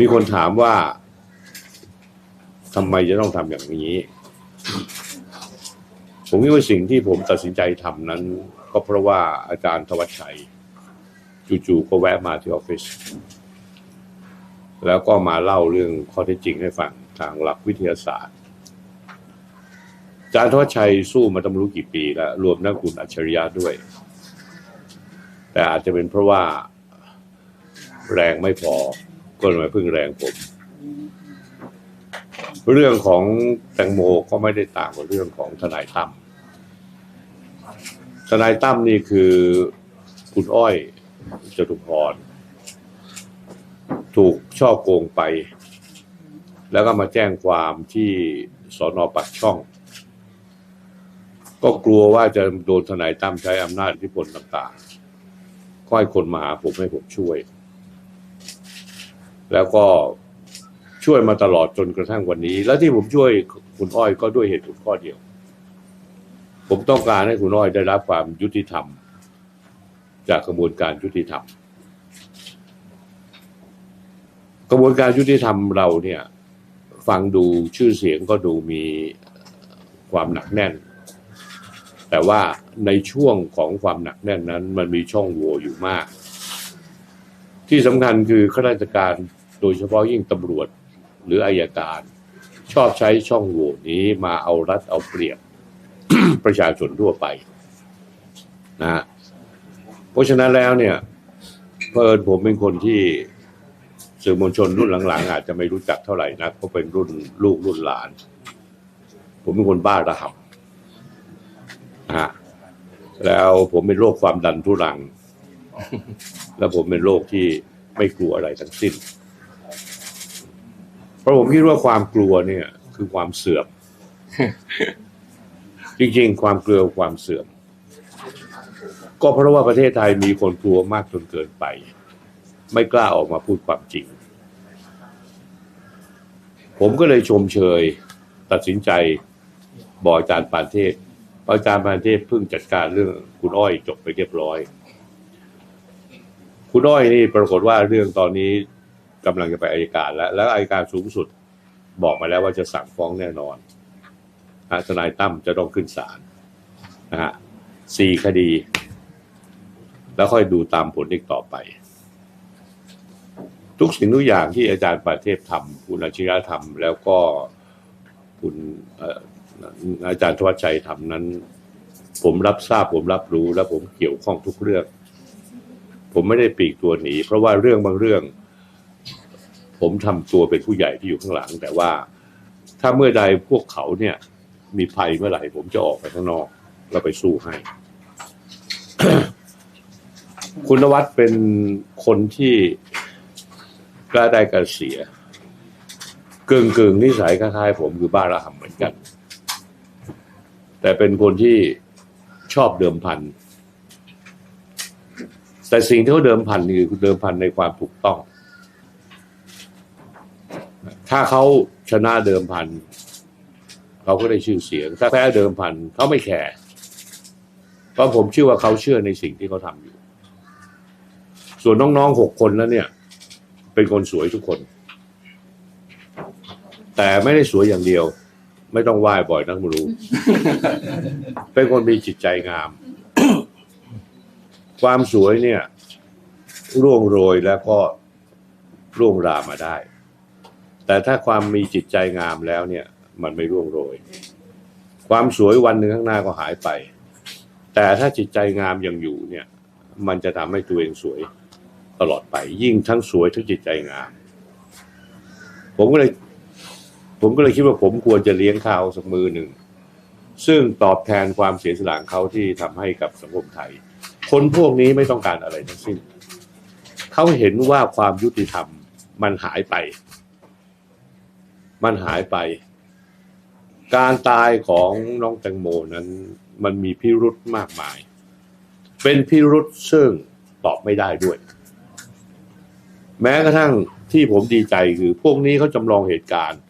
มีคนถามว่าทำไมจะต้องทำอย่างนี้ ผมคิดว่าสิ่งที่ผมตัดสินใจทำนั้น ก็เพราะว่าอาจารย์ธวัชชัย จู่ๆก็แวะมาที่ออฟฟิศแล้วก็มาเล่าเรื่องข้อเท็จจริงให้ฟังทางหลักวิทยาศาสตร์ อาจารย์ธวัชชัยสู้มาตั้งรู้กี่ปีแล้ว รวมทั้งคุณอัจฉริยะด้วย แต่อาจจะเป็นเพราะว่าแรงไม่พอ ก็เลยมาพึ่งแรงผม เรื่องของแตงโมก็ไม่ได้ต่างกับเรื่องของทนายตั้มทนายตั้มนี่คือคุณอ้อยจตุพร ถูกช่อโกงไป แล้วก็มาแจ้งความที่สอนอปักช่อง ก็กลัวว่าจะโดนทนายตั้มใช้อำนาจอิทธิพลต่างๆก็ให้คนมาหาผมให้ผมช่วย แล้วก็ช่วยมาตลอดจนกระทั่งวันนี้ แล้วที่ผมช่วยคุณอ้อยก็ด้วยเหตุผลข้อเดียว ผมต้องการให้คุณอ้อยได้รับความยุติธรรม จากกระบวนการยุติธรรม กระบวนการยุติธรรมเราเนี่ย ฟังดูชื่อเสียงก็ดูมีความหนักแน่น แต่ว่าในช่วงของความหนักแน่นนั้น มันมีช่องโหว่อยู่มาก ที่สำคัญคือข้าราชการโดยเฉพาะยิ่งตำรวจหรืออายการ ชอบใช้ช่องโหว่นี้มาเอารัดเอาเปรียบ ประชาชนทั่วไปนะฮะเพราะฉะนั้นแล้วเนี่ยเพิ่นผมเป็นคนที่สื่อมวลชนรุ่นหลังๆ อาจจะไม่รู้จักเท่าไหร่นะเพราะเป็นรุ่นลูกรุ่นหลาน ผมเป็นคนบ้าระห่ำนะฮะแล้วผมเป็นโรคความดันทุรัง แล้วผมเป็นโรคที่ไม่กลัวอะไรทั้งสิ้น เพราะผมคิดว่าความกลัวเนี่ย คือความเสื่อม จริงๆ ความกลัวความเสื่อม ก็เพราะว่าประเทศไทยมีคนกลัวมากจนเกินไป ไม่กล้าออกมาพูดความจริง ผมก็เลยชมเชย ตัดสินใจบอกอาจารย์ปานเทพอาจารย์ปานเทพเพิ่งจัดการเรื่องคุณอ้อยจบไปเรียบร้อย คุณอ้อยนี่ปรากฏว่าเรื่องตอนนี้กำลังจะไปอายการแล้ว แล้วอายการสูงสุดบอกมาแล้วว่าจะสั่งฟ้องแน่นอนนะทนายตั้มจะต้องขึ้นศาลนะฮะสี่คดี แล้วค่อยดูตามผลอีกต่อไป ทุกสิ่งทุกอย่างที่อาจารย์ประเทศทำคุณอาชิระทำแล้วก็คุณเอ่ออาจารย์ทวัชชัยทำนั้น ผมรับทราบผมรับรู้และผมเกี่ยวข้องทุกเรื่อง ผมไม่ได้ปีกตัวหนี เพราะว่าเรื่องบางเรื่อง ผมทำตัวเป็นผู้ใหญ่ที่อยู่ข้างหลัง แต่ว่าถ้าเมื่อใดพวกเขาเนี่ย มีภัยเมื่อไหร่ ผมจะออกไปข้างนอกแล้วไปสู้ให้ คุณวัดเป็นคนที่กล้าได้กล้าเสียกึ่งกึ่งนิสัยคล้ายๆผมคือบ้าระห่ำเหมือนกัน แต่เป็นคนที่ชอบเดิมพัน แต่สิ่งที่เขาเดิมพันคือเดิมพันในความถูกต้อง ถ้าเขาชนะเดิมพันเขาก็ได้ชื่อเสียง ถ้าแพ้เดิมพันเขาไม่แคร์เพราะผมเชื่อว่าเขาเชื่อในสิ่งที่เขาทำอยู่ ส่วนน้องๆหกคนแล้วเนี่ย เป็นคนสวยทุกคน แต่ไม่ได้สวยอย่างเดียว ไม่ต้องไหว้บ่อยนักไม่รู้ เป็นคนมีจิตใจงาม ความสวยเนี่ย ร่วงโรยแล้วก็ร่วงรามาได้ แต่ถ้าความมีจิตใจงามแล้วเนี่ย มันไม่ร่วงโรย ความสวยวันหนึ่งข้างหน้าก็หายไป แต่ถ้าจิตใจงามยังอยู่เนี่ย มันจะทำให้ตัวเองสวยตลอดไป ยิ่งทั้งสวยทั้งจิตใจงาม ผมก็เลย ผมก็เลยคิดว่าผมควรจะเลี้ยงข้าวสักมือหนึ่งซึ่งตอบแทนความเสียสละเขาที่ทำให้กับสังคมไทย คนพวกนี้ไม่ต้องการอะไรทั้งสิ้น เขาเห็นว่าความยุติธรรมมันหายไป มันหายไป การตายของน้องแตงโมนั้น มันมีพิรุธมากมาย เป็นพิรุธซึ่งตอบไม่ได้ด้วย แม้กระทั่งที่ผมดีใจคือ พวกนี้เขาจำลองเหตุการณ์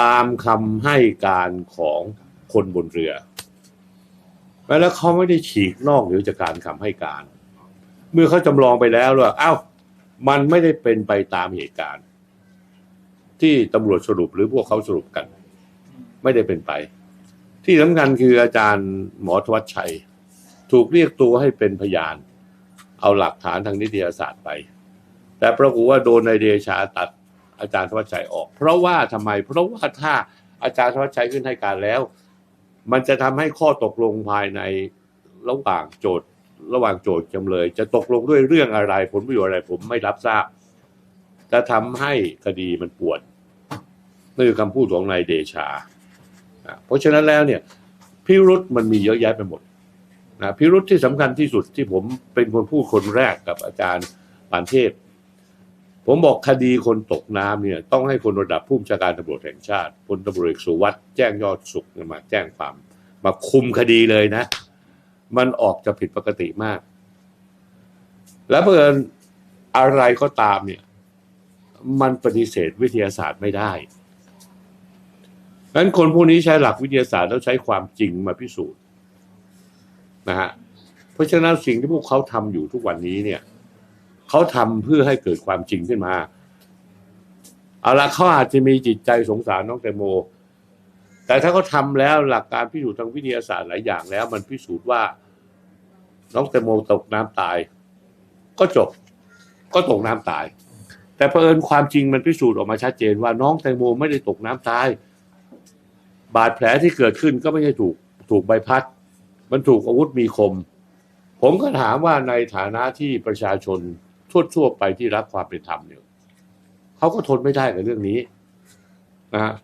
ตามคำให้การของคนบนเรือ แล้วเขาไม่ได้ฉีกนอกเหนือจากการคำให้การ เมื่อเขาจำลองไปแล้วว่าอ้าวมันไม่ได้เป็นไปตามเหตุการณ์ ที่ตำรวจสรุปหรือพวกเขาสรุปกัน ไม่ได้เป็นไป ที่สำคัญคืออาจารย์หมอทวัชชัย ถูกเรียกตัวให้เป็นพยาน เอาหลักฐานทางนิตยสารไป แต่ปรากฏว่าโดนนายเดชาตัดอาจารย์ทวัชชัยออก เพราะว่าทำไม เพราะว่าถ้าอาจารย์ทวัชชัยขึ้นให้การแล้ว มันจะทำให้ข้อตกลงภายในระหว่างโจทย์ระหว่างโจทย์จำเลย จะตกลงด้วยเรื่องอะไรผลประโยชน์อะไรผมไม่รับทราบ จะทำให้คดีมันปวดนี่คือคำพูดของนายเดชา เพราะฉะนั้นแล้วเนี่ยพิรุษมันมีเยอะแยะไปหมดนะพิรุษที่สำคัญที่สุดที่ผมเป็นคนพูดคนแรกกับอาจารย์ปานเทพ ผมบอกคดีคนตกน้ำเนี่ยต้องให้คนระดับผู้บัญชาการตำรวจแห่งชาติพลตำรวจเอกสุวัสด์แจ้งยอดสุขมาแจ้งความมาคุมคดีเลยนะ มันออกจะผิดปกติมาก แล้วเพื่อนอะไรก็ตามเนี่ย มันปฏิเสธวิทยาศาสตร์ไม่ได้งั้นคนพวกนี้ใช้หลักวิทยาศาสตร์แล้วใช้ความจริงมาพิสูจน์นะฮะเพราะฉะนั้นสิ่งที่พวกเขาทำอยู่ทุกวันนี้เนี่ย เขาทำเพื่อให้เกิดความจริงขึ้นมา เอาละเขาอาจจะมีจิตใจสงสารน้องแตงโม แต่ถ้าเขาทำแล้วหลักการพิสูจน์ทางวิทยาศาสตร์หลายอย่างแล้ว มันพิสูจน์ว่าน้องแตงโมตกน้ำตาย ก็จบ ก็ตกน้ำตาย แต่เผอิญความจริงมันพิสูจน์ออกมาชัดเจนว่าน้องแตงโมไม่ได้ตกน้ำตาย บาดแผลที่เกิดขึ้นก็ไม่ใช่ถูกถูกใบพัด มันถูกอาวุธมีคม ผมก็ถามว่าในฐานะที่ประชาชน ทั่วๆไปที่รักความเป็นธรรมเนี่ยเขาก็ทนไม่ได้กับเรื่องนี้นะฮะ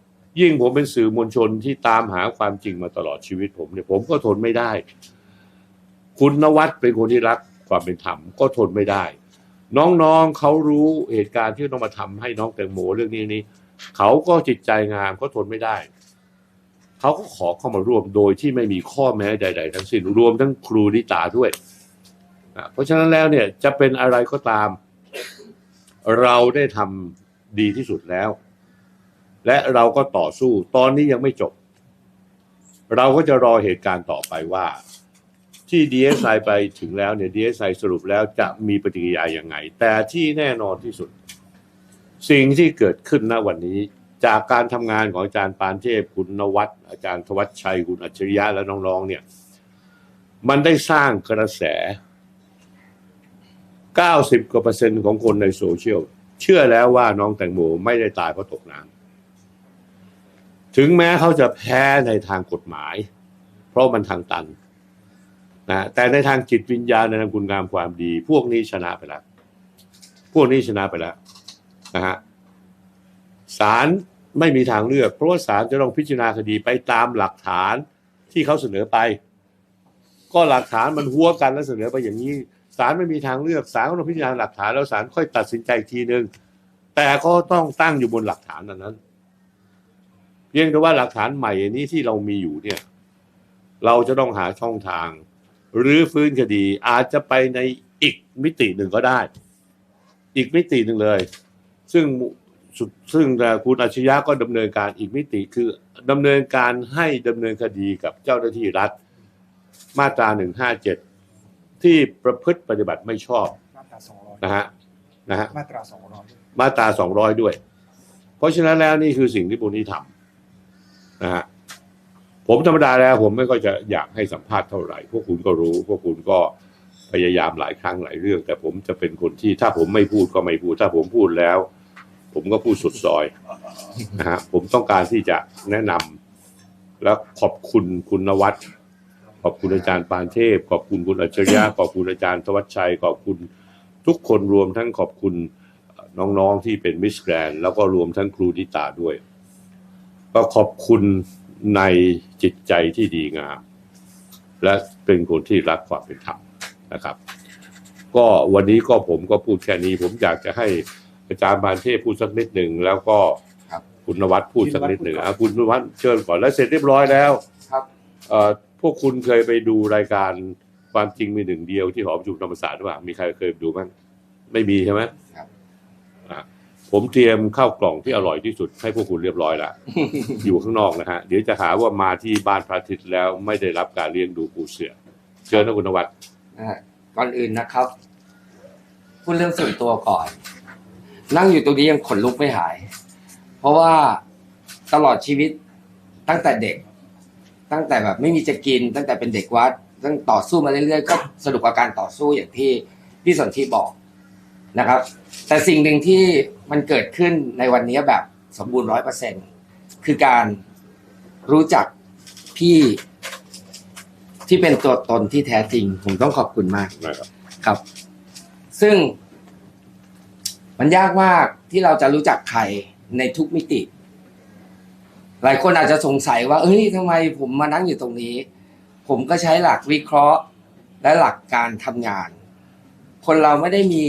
ยิ่งผมเป็นสื่อมวลชนที่ตามหาความจริงมาตลอดชีวิตผมเนี่ยผมก็ทนไม่ได้ คุณนวัดเป็นคนที่รักความเป็นธรรมก็ทนไม่ได้ น้องๆเขารู้เหตุการณ์ที่ต้องมาทำให้น้องแตงโมเรื่องนี้นี้เขาก็จิตใจงามเขาทนไม่ได้ เขาก็ขอเข้ามาร่วมโดยที่ไม่มีข้อแม้ใด ๆ ทั้งสิ้นรวมทั้งครูนิตาด้วย เพราะฉะนั้นแล้วเนี่ยจะเป็นอะไรก็ตาม เราได้ทำดีที่สุดแล้ว และเราก็ต่อสู้ตอนนี้ยังไม่จบ เราก็จะรอเหตุการณ์ต่อไปว่า ที่ DSI ไปถึงแล้วเนี่ย DSI สรุปแล้วจะมีปฏิกิริยายังไง แต่ที่แน่นอนที่สุด สิ่งที่เกิดขึ้นณวันนี้จากการทำงานของอาจารย์ปานเทพคุณนวัดอาจารย์ธวัชชัยคุณอัจฉริยะและน้องๆเนี่ย มันได้สร้างกระแส 90กว่าเปอร์เซ็นต์ของคนในโซเชียลเชื่อแล้วว่าน้องแตงโมไม่ได้ตายเพราะตกน้ำถึงแม้เขาจะแพ้ในทางกฎหมาย เพราะมันทางตันนะแต่ในทางจิตวิญญาณในทางคุณงามความดี พวกนี้ชนะไปแล้ว พวกนี้ชนะไปแล้วนะฮะศาลไม่มีทางเลือก เพราะว่าศาลจะต้องพิจารณาคดีไปตามหลักฐานที่เขาเสนอไป ก็หลักฐานมันหัวกันแล้วเสนอไปอย่างนี้ ศาลไม่มีทางเลือกศาลก็ต้องพิจารณาหลักฐานแล้วศาลค่อยตัดสินใจอีกทีหนึ่งแต่ก็ต้องตั้งอยู่บนหลักฐานนั้น เพียงแต่ว่าหลักฐานใหม่นี้ที่เรามีอยู่เนี่ย เราจะต้องหาช่องทาง หรือฟื้นคดีอาจจะไปในอีกมิติหนึ่งก็ได้ อีกมิติหนึ่งเลย ซึ่งซึ่งคุณอาชญะก็ดำเนินการอีกมิติคือดำเนินการให้ดำเนินคดีกับเจ้าหน้าที่รัฐ มาตราหนึ่งห้าเจ็ด ที่ประพฤติปฏิบัติไม่ชอบมาตราสองร้อยนะฮะนะฮะมาตราสองร้อยมาตราสองร้อยด้วย เพราะฉะนั้นแล้วนี่คือสิ่งที่พวกนี้ทำนะฮะผมธรรมดาแล้ว ผมไม่ก็จะอยากให้สัมภาษณ์เท่าไหร่ พวกคุณก็รู้ พวกคุณก็พยายามหลายครั้งหลายเรื่อง แต่ผมจะเป็นคนที่ถ้าผมไม่พูดก็ไม่พูด ถ้าผมพูดแล้ว ผมก็พูดสุดซอยนะฮะผมต้องการที่จะแนะนำและขอบคุณคุณนวัด ขอบคุณอาจารย์ปานเทพ ขอบคุณคุณอัจฉริยะขอบคุณอาจารย์ธวัชชัย ขอบคุณทุกคนรวมทั้งขอบคุณน้องๆที่เป็นมิสแกรนแล้วก็รวมทั้งครูนิตาด้วย ก็ขอบคุณในจิตใจที่ดีงาม และเป็นคนที่รักความเป็นธรรมนะครับ ก็วันนี้ก็ผมก็พูดแค่นี้ ผมอยากจะให้อาจารย์บานเทพพูดสักนิดหนึ่งแล้วก็ครับคุณนวัดพูดสักนิดหนึ่งอะคุณนวัดเชิญก่อนแล้วเสร็จเรียบร้อยแล้ว ครับเอ่อ พวกคุณเคยไปดูรายการความจริงมีหนึ่งเดียวที่หอประชุมธรรมศาสตร์หรือเปล่ามีใครเคยดูบ้างไม่มีใช่ไหมครับอะผมเตรียมข้าวกล่องที่อร่อยที่สุด ให้พวกคุณเรียบร้อยละอยู่ข้างนอกนะฮะเดี๋ยวจะหาว่ามาที่บ้านพระอาทิตย์แล้วไม่ได้รับการเลี้ยงดูปูเสือเชิญนะคุณนวัดนะฮะก่อนอื่นนะครับพูดเรื่องส่วนตัวก่อน นั่งอยู่ตรงนี้ยังขนลุกไม่หาย เพราะว่าตลอดชีวิตตั้งแต่เด็ก ตั้งแต่แบบไม่มีจะกิน ตั้งแต่เป็นเด็กวัดตั้งต่อสู้มาเรื่อยๆก็สนุกกับการต่อสู้อย่างที่พี่สนธิบอกนะครับ แต่สิ่งหนึ่งที่มันเกิดขึ้นในวันนี้แบบสมบูรณ์ร้อยเปอร์เซ็นคือการรู้จักพี่ที่เป็นตัวตนที่แท้จริง ผมต้องขอบคุณมากนะครับครับ ซึ่งมันยากมากที่เราจะรู้จักใครในทุกมิติ หลายคนอาจจะสงสัยว่า เอ้ยทำไมผมมานั่งอยู่ตรงนี้ ผมก็ใช้หลักวิเคราะห์ และหลักการทำงาน คนเราไม่ได้มี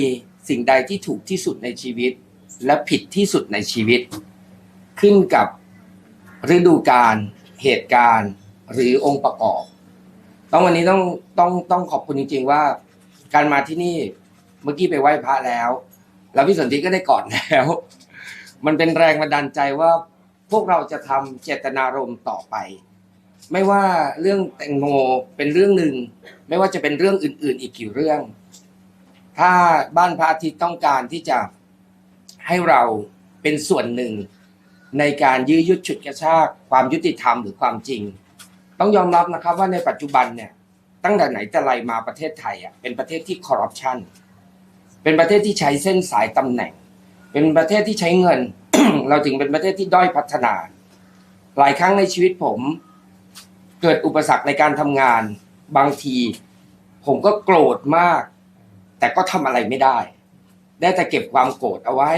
สิ่งใดที่ถูกที่สุดในชีวิต และผิดที่สุดในชีวิต ขึ้นกับฤดูกาลเหตุการณ์หรือองค์ประกอบ ต้องวันนี้ต้องต้องต้องขอบคุณจริง ๆ ว่า การมาที่นี่เมื่อกี้ไปไหว้พระแล้ว แล้วพี่สนธิก็ได้กอดแล้ว มันเป็นแรงบันดาลใจว่า พวกเราจะทำเจตนารมณ์ต่อไป ไม่ว่าเรื่องแตงโมเป็นเรื่องหนึ่ง ไม่ว่าจะเป็นเรื่องอื่น ๆ อีกกี่เรื่อง ถ้าบ้านพระอาทิตย์ต้องการที่จะให้เราเป็นส่วนหนึ่ง ในการยื้อยุดฉุดกระชากความยุติธรรมหรือความจริง ต้องยอมรับนะครับว่าในปัจจุบันเนี่ยตั้งแต่ไหนแต่ไรมาประเทศไทยอะเป็นประเทศที่คอร์รัปชันเป็นประเทศที่ใช้เส้นสายตำแหน่ง เป็นประเทศที่ใช้เงิน เราถึงเป็นประเทศที่ด้อยพัฒนา หลายครั้งในชีวิตผม เกิดอุปสรรคในการทำงาน บางที ผมก็โกรธมาก แต่ก็ทำอะไรไม่ได้ ได้แต่เก็บความโกรธเอาไว้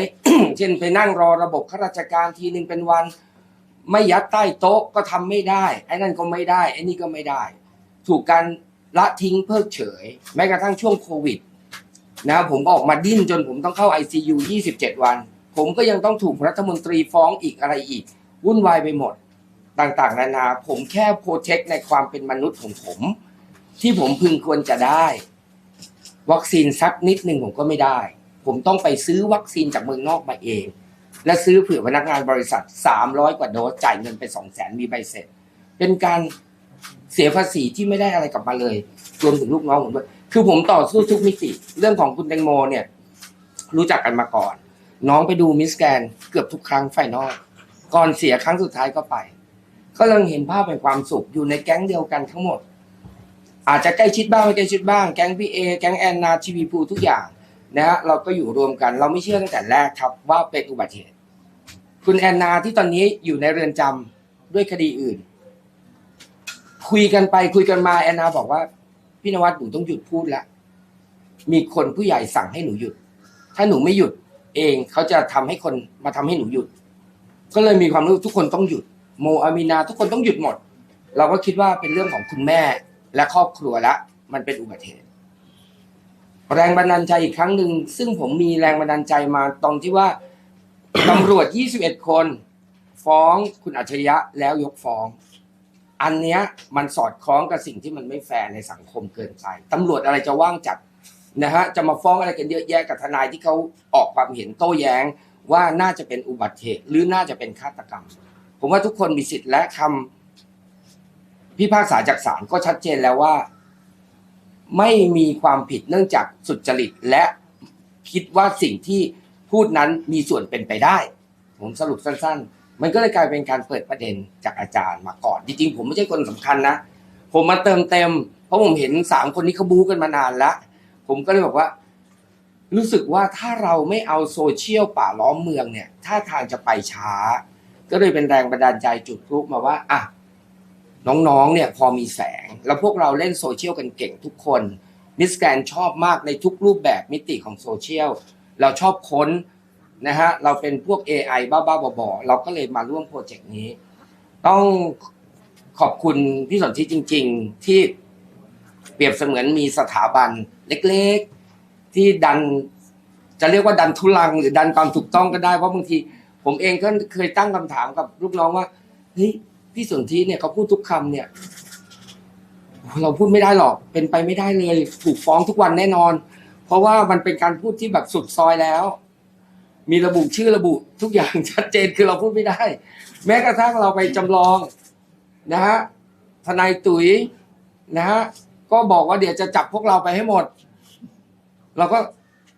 เช่นไปนั่งรอระบบข้าราชการทีหนึ่งเป็นวัน ไม่ยัดใต้โต๊ะก็ทำไม่ได้ ไอ้นั่นก็ไม่ได้ ไอ้นี่ก็ไม่ได้ ถูกการละทิ้งเพิกเฉย แม้กระทั่งช่วงโควิดนะผมออกมาดิ้นจนผมต้องเข้า ICU 27 วัน ผมก็ยังต้องถูกรัฐมนตรีฟ้องอีกอะไรอีก วุ่นวายไปหมดต่างๆ นานา ผมแค่โปรเทคในความเป็นมนุษย์ของผม ที่ผมพึงควรจะได้ วัคซีนสักนิดหนึ่งผมก็ไม่ได้ ผมต้องไปซื้อวัคซีนจากเมืองนอกมาเอง และซื้อเผื่อพนักงานบริษัท 300 กว่าโดสจ่ายเงินไป 2 0 0 0 0 0 มีใบเสร็จ เป็นการเสียภาษีที่ไม่ได้อะไรกลับมาเลยรวมถึงลูกน้องผมด้วยคือผมต่อสู้ทุกมิติ เรื่องของคุณแตงโมเนี่ย รู้จักกันมาก่อน น้องไปดูมิสแกนเกือบทุกครั้งไฟนอลก่อนเสียครั้งสุดท้ายก็ไป ก็เลยเห็นภาพแห่งความสุขอยู่ในแก๊งเดียวกันทั้งหมด อาจจะใกล้ชิดบ้างไม่ใกล้ชิดบ้าง แก๊งพี่เอแก๊งแอนนาทีวีพูทุกอย่างนะฮะเราก็อยู่รวมกัน เราไม่เชื่อตั้งแต่แรกครับ ว่าเป็นอุบัติเหตุ คุณแอนนาที่ตอนนี้อยู่ในเรือนจำด้วยคดีอื่น คุยกันไปคุยกันมาแอนนาบอกว่าพี่นวัดหนูต้องหยุดพูดละมีคนผู้ใหญ่สั่งให้หนูหยุด ถ้าหนูไม่หยุด เองเขาจะทำให้คนมาทำให้หนูหยุด ก็เลยมีความรู้ทุกคนต้องหยุด โมอามีนาทุกคนต้องหยุดหมด เราก็คิดว่าเป็นเรื่องของคุณแม่และครอบครัวละ มันเป็นอุบัติเหตุแรงบันดาลใจอีกครั้งหนึ่งซึ่งผมมีแรงบันดาลใจมาตรงที่ว่าตำรวจ 21 คน ฟ้องคุณอัจฉริยะแล้วยกฟ้อง อันเนี้ยมันสอดคล้องกับสิ่งที่มันไม่แฟร์ในสังคมเกินไปตำรวจอะไรจะว่างจัด นะฮะจะมาฟ้องอะไรกันเยอะแยะกับทนายที่เขาออกความเห็นโต้แย้ง ว่าน่าจะเป็นอุบัติเหตุหรือน่าจะเป็นฆาตกรรม ผมว่าทุกคนมีสิทธิ์และคำพิพากษาจากศาลก็ชัดเจนแล้วว่า ไม่มีความผิดเนื่องจากสุจริตและคิดว่าสิ่งที่พูดนั้นมีส่วนเป็นไปได้ ผมสรุปสั้น ๆ มันก็เลยกลายเป็นการเปิดประเด็นจากอาจารย์มาก่อน จริงๆ ผมไม่ใช่คนสำคัญนะ ผมมาเติมเต็ม เพราะผมเห็นสามคนนี้เขาบู๊กันมานานแล้ว ผมก็เลยบอกว่า รู้สึกว่าถ้าเราไม่เอาโซเชียลป่าล้อมเมืองเนี่ยท่าทางจะไปช้า ก็เลยเป็นแรงบันดาลใจจุดพลุมาว่าอะน้องๆเนี่ยพอมีแสง แล้วพวกเราเล่นโซเชียลกันเก่งทุกคนมิสแกนชอบมากในทุกรูปแบบมิติของโซเชียลเราชอบค้นนะฮะเราเป็นพวก AI บ้าๆบอๆเราก็เลยมาร่วมโปรเจกต์นี้ ต้องขอบคุณพี่สนธิจริง ๆ ที่ เปรียบเสมือนมีสถาบันเล็กๆ ที่ดันจะเรียกว่าดันทุลังหรือดันความถูกต้องก็ได้เพราะบางที ผมเองก็เคยตั้งคำถามกับลูกน้องว่าเฮ้ยพี่สนธิเนี่ยเขาพูดทุกคำเนี่ย เราพูดไม่ได้หรอกเป็นไปไม่ได้เลย ถูกฟ้องทุกวันแน่นอน เพราะว่ามันเป็นการพูดที่แบบสุดซอยแล้ว มีระบุชื่อระบุ ทุกอย่างชัดเจนคือเราพูดไม่ได้ แม้กระทั่งเราไปจำลองนะฮะทนายตุ๋ยนะฮะ ก็บอกว่าเดี๋ยวจะจับพวกเราไปให้หมด เราก็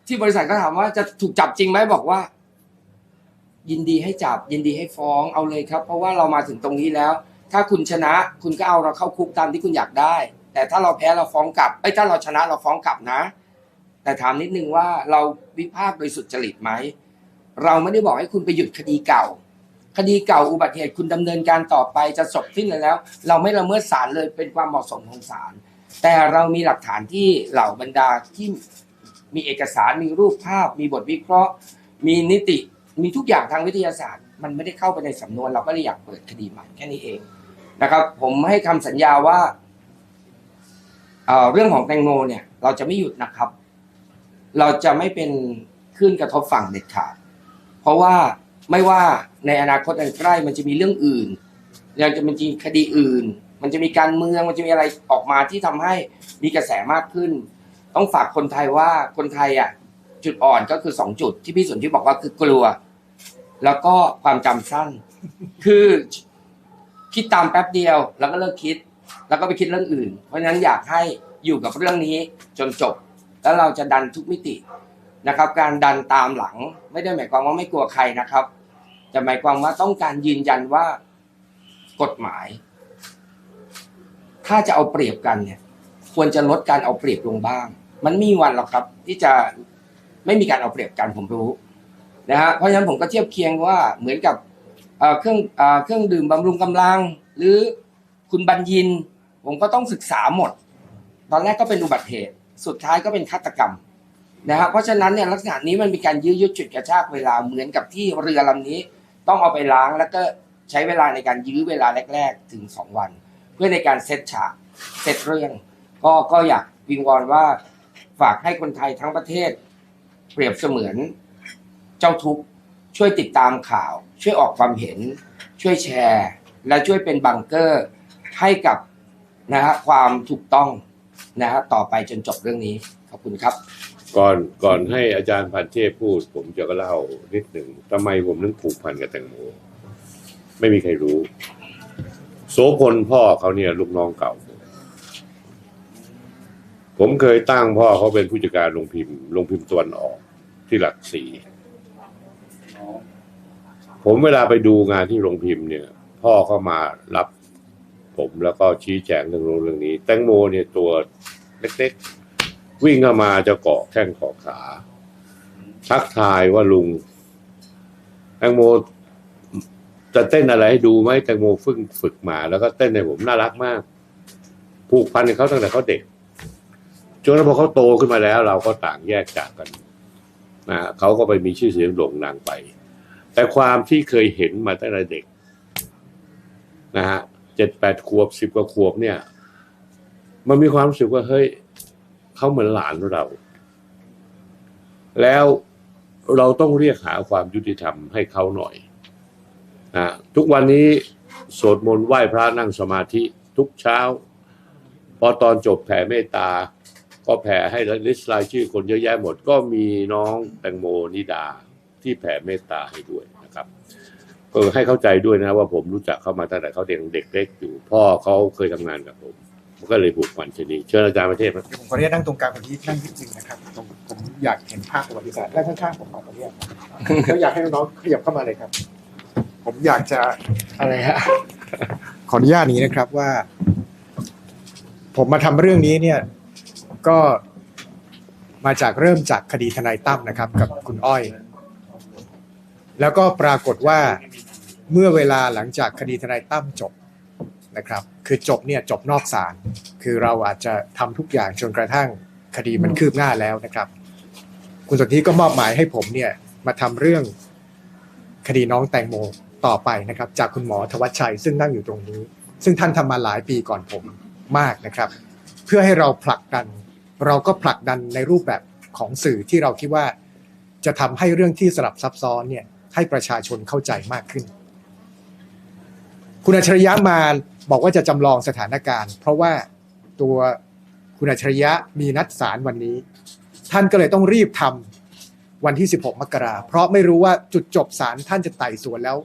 ที่บริษัทก็ถามว่าจะถูกจับจริงไหมบอกว่า ยินดีให้จับ ยินดีให้ฟ้องเอาเลยครับ เพราะว่าเรามาถึงตรงนี้แล้ว ถ้าคุณชนะคุณก็เอาเราเข้าคุกตามที่คุณอยากได้ แต่ถ้าเราแพ้เราฟ้องกลับไอ้ถ้าเราชนะเราฟ้องกลับนะ แต่ถามนิดนึงว่าเราวิพากษ์โดยสุจริตไหมเราไม่ได้บอกให้คุณไปหยุดคดีเก่า คดีเก่าอุบัติเหตุคุณดำเนินการต่อไปจะจบสิ้นแล้ว เราไม่ละเมิดศาลเลยเป็นความเหมาะสมของศาล แต่เรามีหลักฐานที่เหล่าบรรดาที่มีเอกสารมีรูปภาพ มีบทวิเคราะห์ มีนิติ มีทุกอย่างทางวิทยาศาสตร์ มันไม่ได้เข้าไปในสำนวน เราก็เลยอยากเปิดคดีใหม่แค่นี้เองนะครับ ผมให้คำสัญญาว่าเเรื่องของแตงโมเนี่ย เราจะไม่หยุดนะครับ เราจะไม่เป็นคลื่นกระทบฝั่งเด็ดขาด เพราะว่าไม่ว่าในอนาคตอันใกล้มันจะมีเรื่องอื่นยังจะมันจะมีคดีอื่น มันจะมีการเมืองมันจะมีอะไรออกมาที่ทำให้มีกระแสมากขึ้น ต้องฝากคนไทยว่าคนไทยอะจุดอ่อนก็คือสองจุดที่พี่สนที่บอกว่าคือกลัว แล้วก็ความจำสั้น คือคิดตามแป๊บเดียว แล้วก็เลิกคิด แล้วก็ไปคิดเรื่องอื่น เพราะฉะนั้นอยากให้อยู่กับเรื่องนี้จนจบ แล้วเราจะดันทุกมิตินะครับ การดันตามหลัง ไม่ได้หมายความว่าไม่กลัวใครนะครับแต่หมายความว่าต้องการยืนยันว่ากฎหมาย ถ้าจะเอาเปรียบกันเนี่ย ควรจะลดการเอาเปรียบลงบ้าง มันไมมีวันหรอกครับ ที่จะไม่มีการเอาเปรียบกันผมรู้นะฮะเพราะฉะนั้นผมก็เทียบเคียงว่าเหมือนกับเครื่องเครื่องดื่มบำรุงกำลัง หรือคุณบัญญิน ผมก็ต้องศึกษาหมด ตอนแรกก็เป็นอุบัติเหตุ สุดท้ายก็เป็นฆาตกรรมนะฮะเพราะฉะนั้นเนี่ยลักษณะนี้มันมีการยื้อยุดจุดกระชากเวลาเหมือนกับที่เรือลำนี้ ต้องเอาไปล้างแล้วก็ใช้เวลาในการยื้อเวลาแรก ๆ ถึงสองวัน เพื่อในการเซตฉากเซตเรื่อง ก็ก็อยากวิงวอนว่าฝากให้คนไทยทั้งประเทศ เปรียบเสมือนเจ้าทุกข์ช่วยติดตามข่าว ช่วยออกความเห็น ช่วยแชร์ และช่วยเป็นบังเกอร์ให้กับนะฮะความถูกต้องนะฮะต่อไปจนจบเรื่องนี้ขอบคุณครับ ก่อนก่อนให้อาจารย์พันเทพพูด ผมจะก็เล่านิดหนึ่งทำไมผมถึงผูกพันกับแตงโมไม่มีใครรู้ พลพ่อเขาเนี่ยลูกน้องเก่า ผมเคยตั้งพ่อเขาเป็นผู้จัดการโรงพิมพ์โรงพิมพ์ตะวันออกที่หลักสี่ผมเวลาไปดูงานที่โรงพิมพ์เนี่ย พ่อเขามารับผมแล้วก็ชี้แจงเรื่องนู้เรื่องนี้ แตงโมเนี่ยตัวเล็กๆ วิ่งเข้ามาจะเกาะแข้งเกาะขา ทักทายว่าลุง แตงโม จะเต้นอะไรให้ดูไหมแตงโมฝึกฝึกมาแล้วก็เต้นให้ผมน่ารักมาก ผูกพันกับเขาตั้งแต่เขาเด็กจนพอเขาโตขึ้นมาแล้ว เราก็ต่างแยกจากกันนะเขาก็ไปมีชื่อเสียงโด่งดังไป แต่ความที่เคยเห็นมาตั้งแต่เด็กนะฮะเจ็ดแปดขวบสิบกว่าขวบเนี่ย มันมีความรู้สึกว่าเฮ้ยเขาเหมือนหลานเรา แล้วเราต้องเรียกหาความยุติธรรมให้เขาหน่อย นะทุกวันนี้สวดมนต์ไหว้พระนั่งสมาธิทุกเช้า พอตอนจบแผ่เมตตา ก็แผ่ให้ลิสต์รายชื่อคนเยอะแยะหมด ก็มีน้องแตงโมนิดาที่แผ่เมตตาให้ด้วยนะครับก็ให้เข้าใจด้วยนะว่าผมรู้จักเข้ามาตั้งแต่เขาเด็กเด็กเล็กอยู่ พ่อเขาเคยทำงานกับผมก็เลยผูกพันชนิดเชิญอาจารย์ประเทศครับผมขออนุญาตนั่งตรงกลางคนที่นั่งจริงๆนะครับผมผมอยากเห็นภาพประวัติศาสตร์และข้างๆผมขออนุญาตแล้วอยากให้น้องๆขยับเข้ามาเลยครับ ผมอยากจะอะไรฮะขออนุญาตนี้นะครับว่า ผมมาทำเรื่องนี้เนี่ย ก็มาจากเริ่มจากคดีทนายตั้มนะครับ กับคุณอ้อย แล้วก็ปรากฏว่าเมื่อเวลาหลังจากคดีทนายตั้มจบนะครับ คือจบเนี่ยจบนอกศาลคือเราอาจจะทำทุกอย่างจนกระทั่งคดีมันคืบหน้าแล้วนะครับ คุณสนธิก็มอบหมายให้ผมเนี่ยมาทำเรื่องคดีน้องแตงโม ต่อไปนะครับจากคุณหมอทวัชชัยซึ่งนั่งอยู่ตรงนี้ ซึ่งท่านทำมาหลายปีก่อนผมมากนะครับ เพื่อให้เราผลักดัน เราก็ผลักดันในรูปแบบของสื่อที่เราคิดว่า จะทำให้เรื่องที่สลับซับซ้อนเนี่ยให้ประชาชนเข้าใจมากขึ้น คุณอัจฉริยะมาบอกว่าจะจำลองสถานการณ์ เพราะว่าตัวคุณอัจฉริยะมีนัดศาลวันนี้ ท่านก็เลยต้องรีบทำวันที่ 16 มกราเพราะไม่รู้ว่าจุดจบศาลท่านจะไต่สวนแล้ว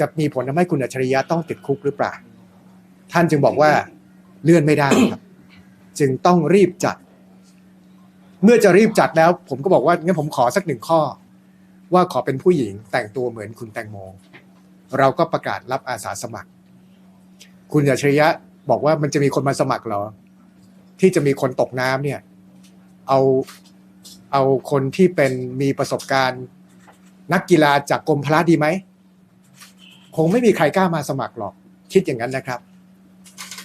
จะมีผลทำให้คุณอัจฉริยะต้องติดคุกหรือเปล่า ท่านจึงบอกว่าเลื่อนไม่ได้ครับ จึงต้องรีบจัด เมื่อจะรีบจัดแล้ว ผมก็บอกว่างั้นผมขอสักหนึ่งข้อ ว่าขอเป็นผู้หญิงแต่งตัวเหมือนคุณแตงโม เราก็ประกาศรับอาสาสมัคร คุณอัจฉริยะบอกว่ามันจะมีคนมาสมัครเหรอ ที่จะมีคนตกน้ำเนี่ย เอาเอาคนที่เป็นมีประสบการณ์ นักกีฬาจากกรมพละดีไหม คงไม่มีใครกล้ามาสมัครหรอก คิดอย่างนั้นนะครับ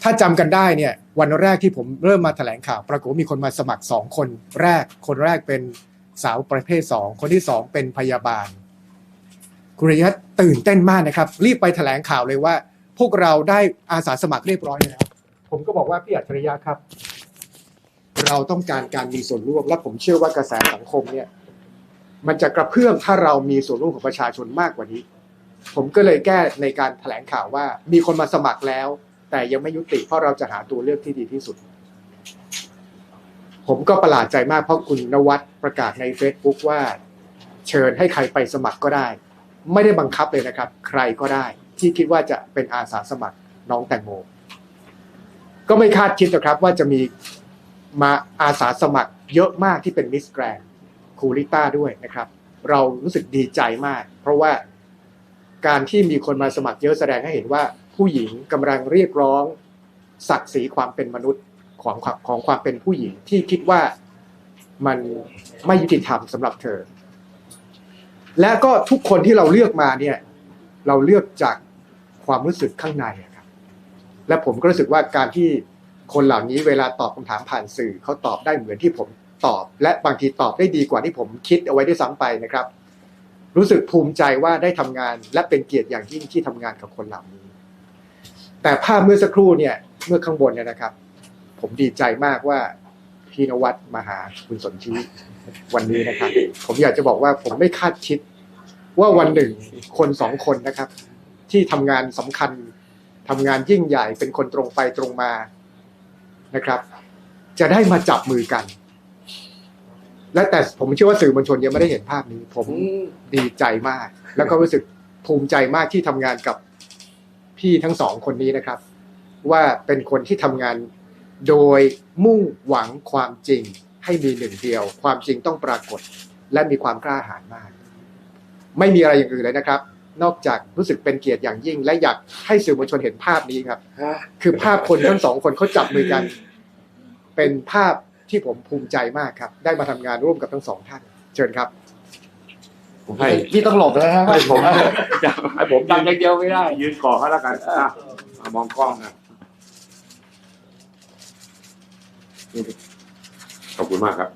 ถ้าจำกันได้เนี่ยวันแรกที่ผมเริ่มมาแถลงข่าว ปรากฏมีคนมาสมัครสองคนแรก คนแรกเป็นสาวประเภทสองคนที่สองเป็นพยาบาลคุณระยะตื่นเต้นมากนะครับ รีบไปแถลงข่าวเลยว่า พวกเราได้อาสาสมัครเรียบร้อยแล้วผมก็บอกว่าพี่อัจฉริยะครับ เราต้องการการมีส่วนร่วม และผมเชื่อว่ากระแสสังคมเนี่ย มันจะกระเพื่อมถ้าเรามีส่วนร่วมของประชาชนมากกว่านี้ ผมก็เลยแก้ในการแถลงข่าวว่า มีคนมาสมัครแล้ว แต่ยังไม่ยุติเพราะเราจะหาตัวเลือกที่ดีที่สุด ผมก็ประหลาดใจมากเพราะคุณนวัดประกาศใน Facebook ว่า เชิญให้ใครไปสมัครก็ได้ ไม่ได้บังคับเลยนะครับ ใครก็ได้ ที่คิดว่าจะเป็นอาสาสมัครน้องแตงโมก็ไม่คาดคิดนะครับว่าจะมีมาอาสาสมัครเยอะมากที่เป็นมิสแกรนคูริต้าด้วยนะครับ เรารู้สึกดีใจมาก เพราะว่า การที่มีคนมาสมัครเยอะแสดงให้เห็นว่า ผู้หญิงกำลังเรียกร้อง ศักดิ์ศรีความเป็นมนุษย์ของของความเป็นผู้หญิงที่คิดว่ามันไม่ยุติธรรมสำหรับเธอ และก็ทุกคนที่เราเลือกมาเนี่ย เราเลือกจากความรู้สึกข้างในครับ และผมก็รู้สึกว่าการที่คนเหล่านี้เวลาตอบคำถามผ่านสื่อเขาตอบได้เหมือนที่ผมตอบ และบางทีตอบได้ดีกว่าที่ผมคิดเอาไว้ด้วยซ้ำไปนะครับ รู้สึกภูมิใจว่าได้ทำงาน และเป็นเกียรติอย่างยิ่งที่ทำงานกับคนเหล่านี้ แต่ภาพเมื่อสักครู่เนี่ยเมื่อข้างบนเนี่ยนะครับ ผมดีใจมากว่าพี่นวัดมาหาคุณสนชีวันนี้นะครับ ผมอยากจะบอกว่าผมไม่คาดคิด ว่าวันหนึ่งคนสองคนนะครับ ที่ทำงานสำคัญทำงานยิ่งใหญ่เป็นคนตรงไปตรงมานะครับ จะได้มาจับมือกัน และแต่ผมเชื่อว่าสื่อมวลชนยังไม่ได้เห็นภาพนี้ ผมดีใจมาก แล้วก็รู้สึกภูมิใจมากที่ทำงานกับพี่ทั้งสองคนนี้นะครับ ว่าเป็นคนที่ทำงานโดยมุ่งหวังความจริงให้มีหนึ่งเดียว ความจริงต้องปรากฏ และมีความกล้าหาญมาก ไม่มีอะไรอย่างอื่นเลยนะครับ นอกจากรู้สึกเป็นเกียรติอย่างยิ่ง และอยากให้สื่อมวลชนเห็นภาพนี้ครับ คือภาพคนทั้งสองคนเขาจับมือกัน เป็นภาพ ที่ผมภูมิใจมากครับ ได้มาทำงานร่วมกับทั้งสองท่าน เชิญครับผมให้พี่ต้องหลบแล้วนะให้ผมให้ผมดังอย่างเดียวไม่ได้ ยืนก่อเขาแล้วกันอะอะมองกล้องนะขอบคุณมากครับ